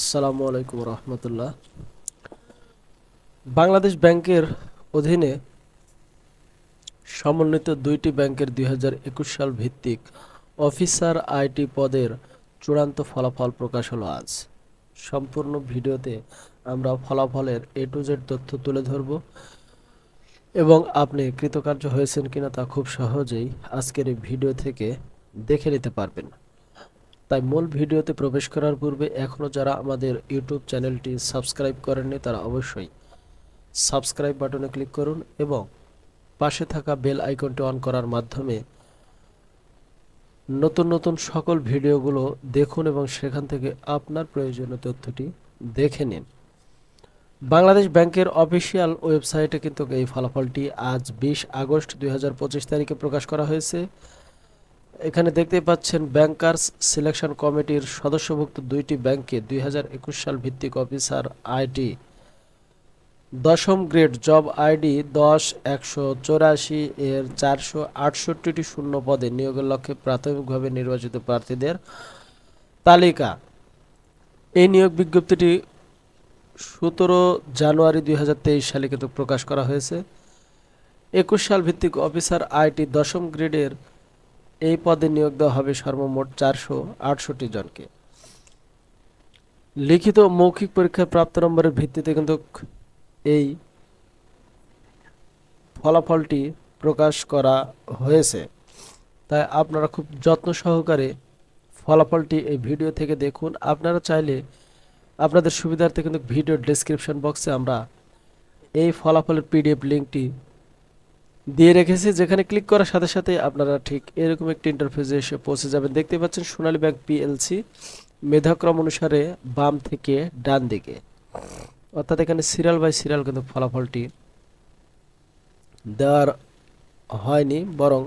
আসসালামু আলাইকুম রহমতুল্লাহ। বাংলাদেশ ব্যাংকের অধীনে সমন্বিত দুইটি ব্যাংকের দুই হাজার একুশ সাল ভিত্তিক অফিসার আইটি পদের চূড়ান্ত ফলাফল প্রকাশ হলো আজ। সম্পূর্ণ ভিডিওতে আমরা ফলাফলের এ টু জেড তথ্য তুলে ধরব এবং আপনি কৃতকার্য হয়েছেন কিনা তা খুব সহজেই আজকের এই ভিডিও থেকে দেখে নিতে পারবেন। তাই মূল ভিডিওতে প্রবেশ করার পূর্বে এখনও যারা আমাদের ইউটিউব চ্যানেলটি সাবস্ক্রাইব করেননি তারা অবশ্যই সাবস্ক্রাইব বাটনে ক্লিক করুন এবং পাশে থাকা বেল আইকনটি অন করার মাধ্যমে নতুন নতুন সকল ভিডিওগুলো দেখুন এবং সেখান থেকে আপনার প্রয়োজনীয় তথ্যটি দেখে নিন। বাংলাদেশ ব্যাংকের অফিসিয়াল ওয়েবসাইটে কিন্তু এই ফলাফলটি আজ বিশ আগস্ট দুই হাজার পঁচিশ তারিখে প্রকাশ করা হয়েছে। এখানে দেখতে পাচ্ছেন ব্যাংকার্স সিলেকশন কমিটির সদস্যভুক্ত দুইটি ব্যাংকে দুই হাজার একুশ সাল ভিত্তিক অফিসার আইডি দশম গ্রেড জব আইডি দশ, একশো চৌরাশি এর চারশো আটষট্টিটি শূন্য পদে নিয়োগের লক্ষ্যে প্রাথমিকভাবে নির্বাচিত প্রার্থীদের তালিকা। এই নিয়োগ বিজ্ঞপ্তিটি সতেরো জানুয়ারি দুই হাজার তেইশ সালে কিন্তু প্রকাশ করা হয়েছে। একুশ সাল ভিত্তিক অফিসার আইটি দশম গ্রেডের এই পদে নিয়োগ দেওয়া হবে সর্বমোট চারশো আটষট্টি জনকে। লিখিত মৌখিক পরীক্ষায় প্রাপ্ত নম্বরের ভিত্তিতে কিন্তু এই ফলাফলটি প্রকাশ করা হয়েছে। তাই আপনারা খুব যত্ন সহকারে ফলাফলটি এই ভিডিও থেকে দেখুন। আপনারা চাইলে আপনাদের সুবিধার্থে কিন্তু ভিডিও ডেসক্রিপশন বক্সে আমরা এই ফলাফলের পিডিএফ লিঙ্কটি দিয়ে রেখেছি, যেখানে ক্লিক করার সাথে সাথে আপনারা ঠিক এরকম একটি ইন্টারফেসে এসে পৌঁছে যাবেন। দেখতে পাচ্ছেন সোনালী ব্যাংক পিএলসি মেধাক্রম অনুসারে বাম থেকে ডান দিকে। অর্থাৎ এখানে সিরিয়াল বাই সিরিয়াল কিন্তু ফলাফলটি দেওয়ার হয়নি, বরং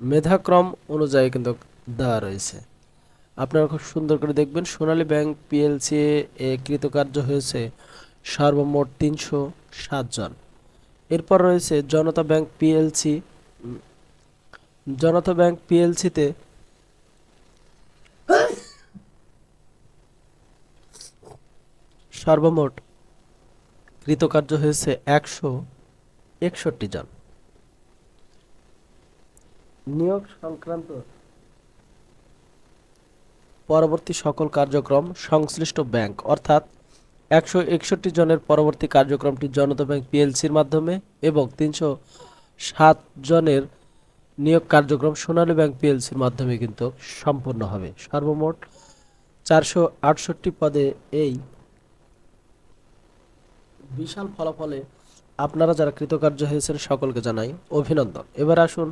মেধাক্রম অনুযায়ী কিন্তু দেওয়া রয়েছে। আপনারা খুব সুন্দর করে দেখবেন, সোনালী ব্যাংক পিএলসি এ কৃতকার্য হয়েছে সর্বমোট তিনশো জন। এরপর রয়েছে Janata bank PLC Janata bank পিএলসিতে সর্বমোট কৃতকার্য হয়েছে একশো একষট্টি জন। নিয়োগ সংক্রান্ত পরবর্তী সকল কার্যক্রম সংশ্লিষ্ট ব্যাংক, অর্থাৎ একশো একষট্টি জনের পরবর্তী কার্যক্রমটি জনতা ব্যাংক পিএলসির মাধ্যমে এবং তিনশো সাত জনের নিয়োগ কার্যক্রম সোনালী ব্যাংক পিএলসির মাধ্যমে কিন্তু সম্পন্ন হবে। সর্বমোট চারশো আটষট্টি পদে এই বিশাল ফলাফলে আপনারা যারা কৃতকার্য হয়েছেন সকলকে জানাই অভিনন্দন। এবার আসুন,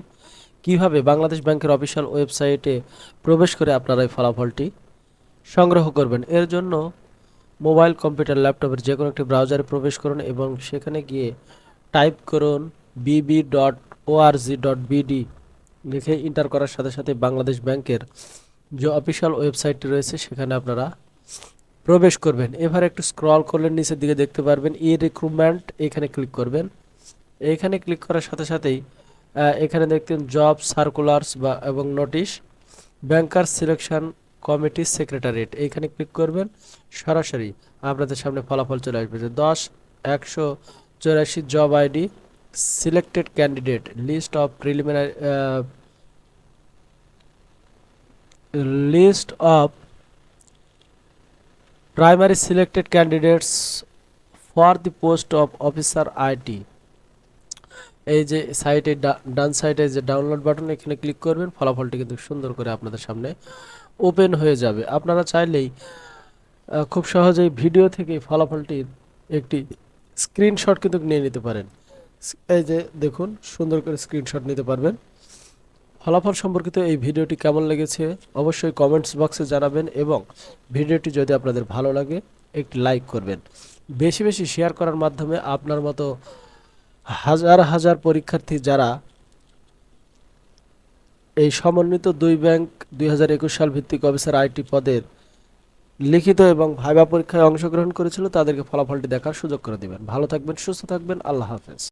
কীভাবে বাংলাদেশ ব্যাংকের অফিসিয়াল ওয়েবসাইটে প্রবেশ করে আপনারা এই ফলাফলটি সংগ্রহ করবেন? এর জন্য মোবাইল, কম্পিউটার, ল্যাপটপের যে কোনো একটি ব্রাউজারে প্রবেশ করুন এবং সেখানে গিয়ে টাইপ করুন B B dot O R G dot B D লিখে ইন্টার করার সাথে সাথে বাংলাদেশ ব্যাংকের যে অফিসিয়াল ওয়েবসাইটটি রয়েছে, সেখানে আপনারা প্রবেশ করবেন। এবার একটু স্ক্রল করলে নিচের দিকে দেখতে পারবেন ই রিক্রুটমেন্ট এখানে ক্লিক করবেন। এখানে ক্লিক করার সাথে সাথেই এখানে দেখতেন জব সার্কুলার্স বা, এবং notice banker selection committee secretariat. এইখানে ক্লিক করবেন, সরাসরি আপনাদের সামনে ফলাফল চলে আসবে যে দশ, একশো চৌরাশি job ID selected candidate list of preliminary list of primary selected candidates for the post of officer IT এই যে সাইটে ডান সাইডে যে ডাউনলোড বাটন এখানে ক্লিক করবেন, ফলাফলটি কিন্তু সুন্দর করে আপনাদের সামনে ওপেন হয়ে যাবে। আপনারা চাইলেই খুব সহজেই ভিডিও থেকে ফলাফলটির একটি স্ক্রিনশট কিন্তু নিয়ে নিতে পারেন। এই যে দেখুন, সুন্দর করে স্ক্রিনশট নিতে পারবেন। ফলাফল সম্পর্কিত এই ভিডিওটি কেমন লেগেছে, অবশ্যই কমেন্টস বক্সে জানাবেন এবং ভিডিওটি যদি আপনাদের ভালো লাগে, একটি লাইক করবেন। বেশি বেশি শেয়ার করার মাধ্যমে আপনার মতো হাজার হাজার পরীক্ষার্থী যারা এই সমন্বিত দুই ব্যাংক দুই হাজার একুশ সাল ভিত্তিক অফিসার আইটি পদের লিখিত এবং ভাইবা পরীক্ষায় অংশগ্রহণ করেছিল, তাদেরকে ফলাফলটি দেখার সুযোগ করে দিবেন। ভালো থাকবেন, সুস্থ থাকবেন, আল্লাহ হাফেজ।